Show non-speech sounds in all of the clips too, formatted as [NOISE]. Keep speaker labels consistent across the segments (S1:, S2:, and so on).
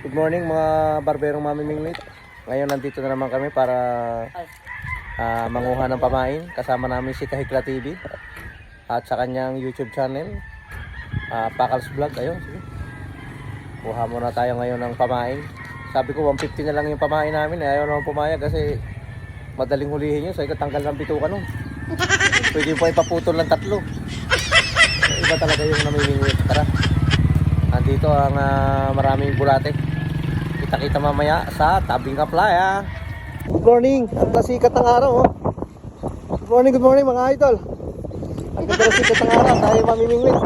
S1: Good morning mga barberong mamimingwit. Ngayon nandito na naman kami para ah, manguha ng pamain. Kasama namin si Kahikla TV at sa kanyang YouTube channel, ah, Pakals Vlog. Ayun, sige. Kuha muna tayo ngayon ng pamain. Sabi ko 150 na lang yung pamain namin. Eh. Ayaw naman pumayag kasi madaling hulihin yun. Sabi ko tanggal ng bituka nun. [LAUGHS] Pwede po ipaputol ng tatlo. Iba talaga yung namimingwit. Tara. Andito ang ah, maraming bulate. Kita-kita mamaya sa tabing kaplaya. Good morning. Ang sikat ng araw. Oh. Good morning, good morning mga idol. Ang ganda ng sikat ng araw. Tayo mamimingwit.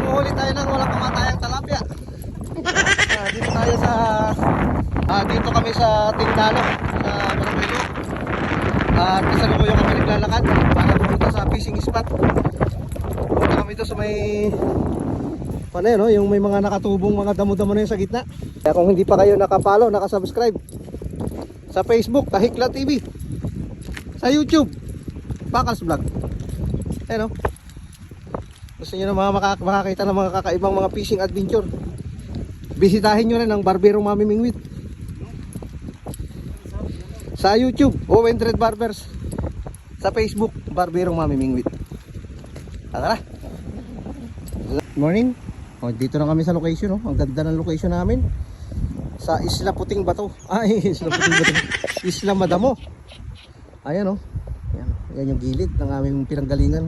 S1: Umuhuli tayo ng walang pamatayang talapia. [LAUGHS] Ah, dito tayo sa... Ah, dito kami sa Tindalo. Sa Barangay At kasalukuyang kami naglalakad para pumunta sa fishing spot. Punta kami dito sa may Yun, no? yung may mga nakatubong mga damo-damo na yun sa gitna. Kaya kung hindi pa kayo nakapalo, nakasubscribe sa Facebook, Kahikla TV. Sa YouTube, Bakals Vlog. Ayan o. Gusto nyo na mga makak- makakita ng mga kakaibang mga fishing adventure. Bisitahin nyo rin ang Barberong Mami Mingwit. Sa YouTube, Owen Red Barbers. Sa Facebook, Barberong Mami Mingwit. Tara! Good morning. Oh, dito na kami sa location, oh. Ang ganda ng location namin. Sa Isla Puting Bato. [LAUGHS] Ay, Isla Puting Bato. Isla Madamo. Ayan, oh. Ayan, yan yung gilid ng aming pinanggalingan.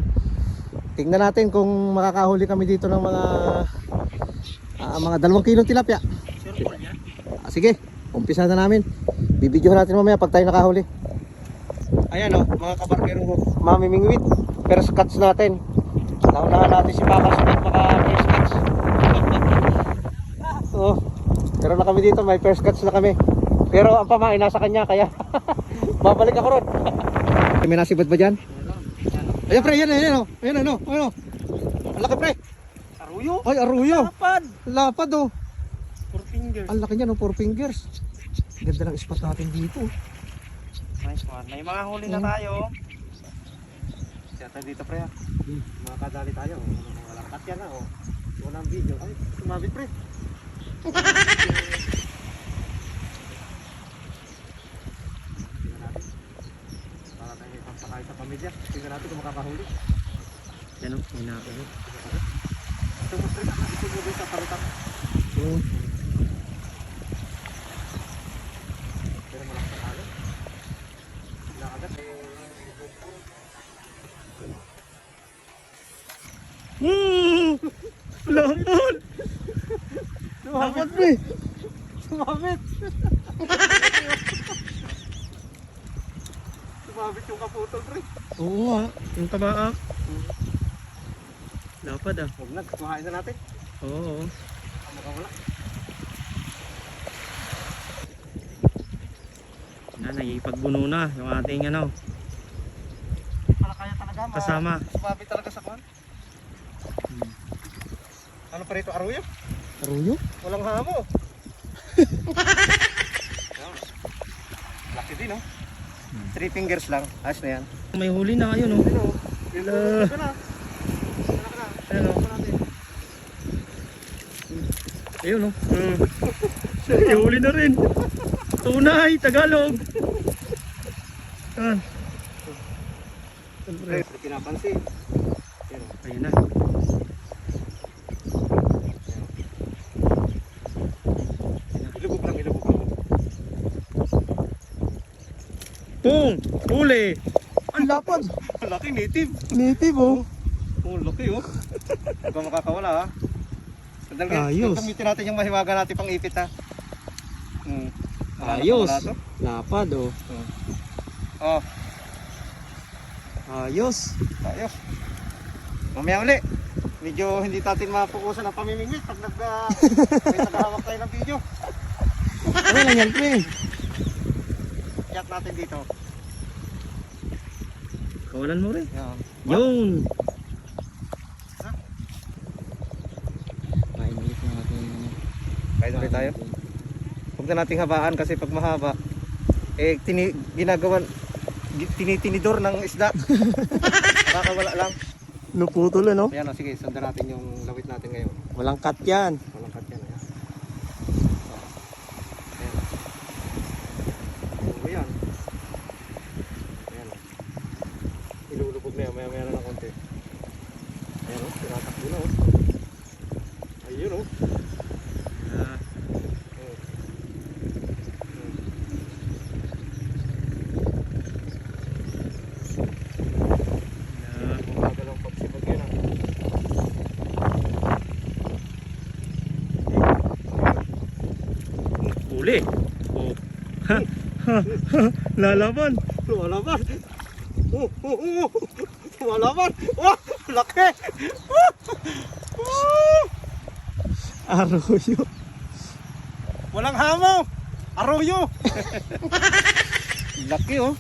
S1: Tingnan natin kung makakahuli kami dito ng mga ah, mga dalawang kilong tilapia. Ah, sige, umpisa na namin. Bibidyohan natin mamaya pag tayo nakahuli. Ayan, oh, mga kabarkero mamimingwit. First cuts natin. Naunahan natin si Papa Smith maka first cuts. Oh, pero na kami dito, may first cuts na kami. Pero ang pamain nasa kanya, kaya [LAUGHS] babalik ako ron. [LAUGHS] may nasibad ba dyan? Ayan pre, yan, yan, oh. Ayan, ano, ano. Ang laki pre.
S2: Aruyo?
S1: Ay, aruyo.
S2: Lapad!
S1: Lapad oh.
S2: Four fingers.
S1: Ang laki niya, no, four fingers. Ganda ng spot natin dito.
S2: Nice one. May mga huli na tayo. Siyata dito pre. ah.
S1: Mga kadali tayo. Walang cut yan, oh. Unang video. Ay, sumabit pre. Para tayo ipapakain sa pamilya. Tingnan natin kung makakahuli.
S2: Yan o, may nakakalo.
S1: Ito mo pre, ito mo doon sa parutan. Pero malakas ang halo. Nakagat.
S2: Hmm! Lapad!
S1: Sumabit pre. Sumabit. Sumabit yung kaputol pre.
S2: Oo nga, yung tabaak. Lapad ah.
S1: Huwag na, kumain na natin.
S2: Oo.
S1: Ano wala?
S2: Na, nagipagbuno na yung ating ano,
S1: Hindi pala kaya talaga. ma-
S2: kasama.
S1: Sumabit talaga sa kwan. Ano pa rito, aruyo?
S2: Aruyo?
S1: Walang hamo. [LAUGHS] Laki din, oh. Three fingers lang. Ayos na yan.
S2: May huli na kayo no?
S1: Ayun.
S2: Hello.
S1: Ito na.
S2: Ano?
S1: Ito natin.
S2: Ayun no? Hmm. [LAUGHS] May huli na rin. Tunay, Tagalog. Yan.
S1: Pre, pinapansin. Yan, oh.
S2: Ayun na.
S1: Ilubog lang, ilubog lang.
S2: Pung! Huli!
S1: Ang lapad. Laki, native.
S2: Native oh.
S1: Oh, laki oh. Huwag kang makakawala ha. Sandali,
S2: Ayos.
S1: gamitin natin yung mahiwaga natin pang ipit ha. Hmm. Wala na
S2: Ayos. Lapad oh.
S1: Oh,
S2: Ayos.
S1: ayos. Mamaya uli. Medyo hindi natin mapukusan ang pamimingwit pag nag, uh, [LAUGHS] may tayo ng video.
S2: Ano lang yan pre?
S1: Chat natin dito.
S2: Kawalan mo rin.
S1: Yan.
S2: Yun! Ulit ng ating
S1: Kain ulit tayo. Huwag na nating habaan kasi pag mahaba, eh tini, ginagawan, gi- tinitinidor ng isda. [LAUGHS] Nakakawala lang.
S2: Naputol ano?
S1: Ayan o, sige, sundan natin yung lawit natin ngayon.
S2: Walang cut yan.
S1: Walang cut yan. Ayan.
S2: Huli. Oh. Ha, ha, ha. Lalaban.
S1: Lumalaban. Oh, oh, oh. Lumalaban. Wah, laki.
S2: Arroyo.
S1: Walang hamo. Arroyo. [LAUGHS] laki oh.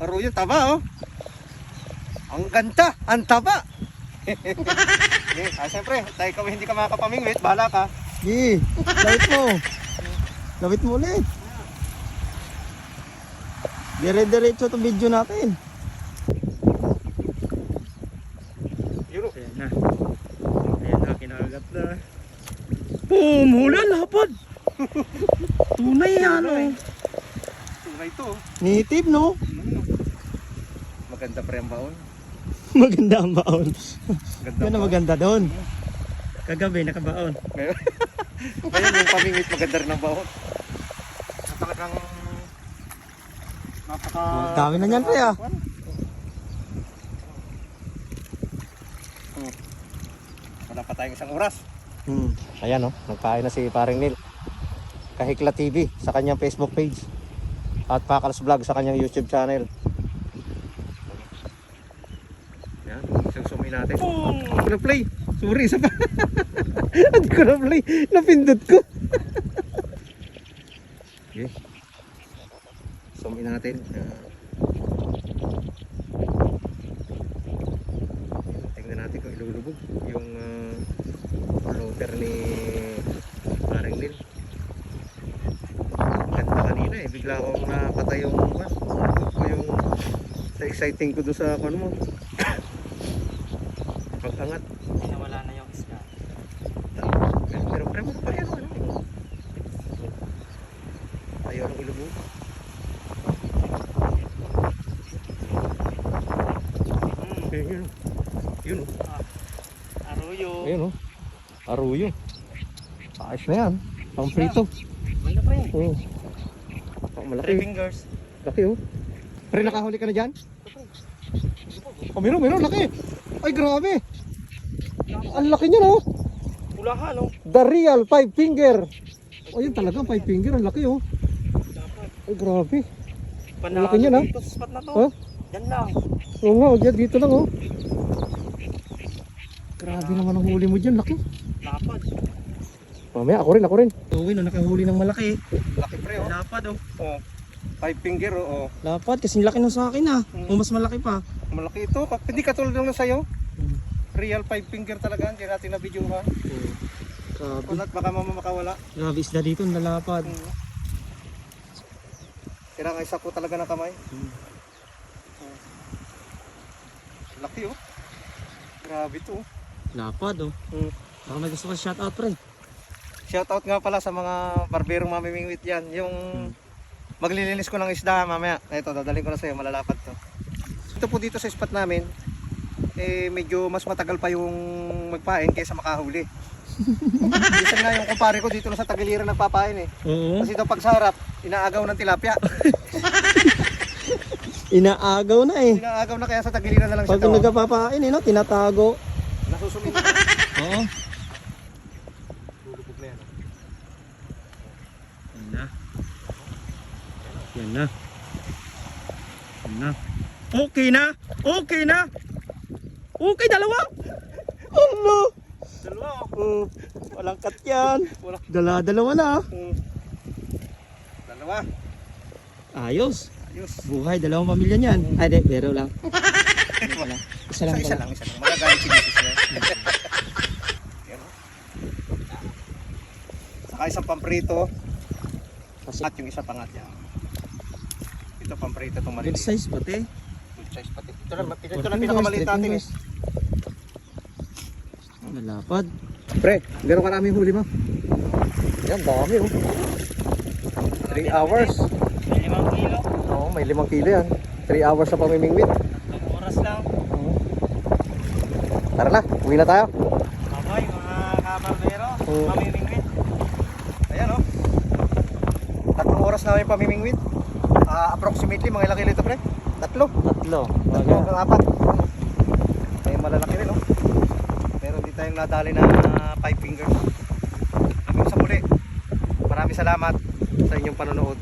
S1: Arroyo, taba oh. Ang ganda, ang taba. okay, [LAUGHS] ah, siyempre, tayo kami hindi ka makakapamingwit, bahala ka.
S2: Gi, lawit mo. Lawit mo ulit. Dire-diretso itong video natin.
S1: Yun oh.
S2: Ayan na. Ayan na, kinagat na. Boom! Hula, lapad! Tunay yan, oh.
S1: Tunay to. oh.
S2: Native, no?
S1: Maganda pre [LAUGHS] ang baon.
S2: Maganda ang baon. Yan ang maganda doon. Kagabi, nakabaon. [LAUGHS]
S1: Ngayon, yung pamingwit maganda rin ang baon. Talagang napaka...
S2: Ang dami na niyan, ah.
S1: Hmm. Wala pa tayong isang oras.
S2: Hmm.
S1: Ayan oh, nagpain na si Paring Nil. Kahikla TV sa kanyang Facebook page. At Pakals Vlog sa kanyang YouTube channel. Yan, isang in natin. Ko na-play. Sorry, isa pa. [LAUGHS] Hindi ko na-play. Napindot ko. Okay. Zoom in natin. Yan. Tingnan natin kung ilulubog yung uh, router ni Paring Nil. Ganda kanina eh. Bigla akong napatay yung ko yung sa exciting ko doon sa ano mo. Pag-angat.
S2: Nawala na yung isda.
S1: Pero pero pa yan ano. Ayaw ng ilubog. Hmm. Yun. Yun. oh.
S2: Arroyo.
S1: Ayun oh. Aruyo. Ayos na yan. Pang prito.
S2: Yan.
S1: Oo. Oh, malaki.
S2: fingers.
S1: Laki oh. Pre, nakahuli ka na dyan? Oh, meron, meron, laki. Ay, grabe. Ang laki niya, no?
S2: Pulahan, no?
S1: The real five finger. Oh, yun talaga, five finger. Ang laki, oh. Ay, grabe.
S2: Panalo
S1: Laki niyan, ah.
S2: dito sa spot na to.
S1: Huh?
S2: Yan lang.
S1: Oo nga, oh, dyan, dito lang, oh. Grabe naman ang huli mo dyan, laki.
S2: Lapad.
S1: Mamaya, ako rin, ako rin.
S2: Uwi no, nakahuli ng malaki.
S1: Laki, pre,
S2: Lapad, oh.
S1: Oh. Five finger, oh.
S2: Lapad, kasi laki nung sa akin, ah. O mas malaki pa.
S1: Malaki ito. Hindi katulad ng sa'yo.
S2: Hmm.
S1: Real five finger talaga. Hindi natin na video ha.
S2: Grabe.
S1: Kunat baka mama makawala.
S2: Grabe isda dito, nalapad.
S1: Hmm. Tira nga isa ko talaga ng kamay.
S2: Hmm.
S1: Laki oh. Grabe to. oh.
S2: Lapad, oh.
S1: Hmm.
S2: Baka may gusto ko shoutout, pre.
S1: Shoutout nga pala sa mga barberong mamimingwit yan. Yung maglilinis ko ng isda mamaya. Ito, dadalhin ko na sa'yo. Malalapad to. Ito po dito sa spot namin, eh medyo mas matagal pa yung magpain kaysa makahuli. [LAUGHS] Minsan nga yung kumpare ko dito na sa Tagiliran nagpapain eh.
S2: Oo.
S1: Kasi daw pag sa harap, inaagaw ng tilapia. [LAUGHS]
S2: Inaagaw na eh.
S1: Inaagaw na kaya sa Tagiliran na lang siya
S2: Pag
S1: daw.
S2: nagpapain, eh, no? Tinatago.
S1: Nasusunod na.
S2: Oo.
S1: Lulubog na yan.
S2: Yan na. Yan na. Yan na. Okay na. Okay na. Okay, dalawa. Ano?
S1: Dalawa oh.
S2: Walang cut yan.
S1: Wala.
S2: Dala-dalawa na.
S1: Mm. Dalawa.
S2: Ayos. Buhay, dalawang pamilya niyan. Ay, di, pero lang. [LAUGHS] Wala. Isa lang
S1: Isa, isa lang, isa lang. Magagalit si Mrs. niya. Saka isang pamprito. At yung isa pangat yan. Ito pamprito itong
S2: good
S1: maliliit.
S2: size pati.
S1: Good size pati. Ito lang, ito lang pinakamaliit natin eh.
S2: fingers. Malapad.
S1: Pre, gano'n karaming huli mo? Yan, dami oh. 3 hours.
S2: Limang.
S1: Oo, may 5 kilo yan. 3 hours sa pamimingwit.
S2: Oras lang.
S1: Tara na, uwi na tayo.
S2: Babay, mga kabarbero.
S1: Oo.
S2: Mamimingwit.
S1: Ayan oh. Tatlong oras na yung pamimingwit. Ah, approximately, mga ilang kilo ito pre? Tatlo.
S2: Tatlo.
S1: Tatlo hanggang apat. May malalaki rin oh. Meron din tayong nadali na 5 fingers. Hanggang sa muli. Maraming salamat sa inyong panonood.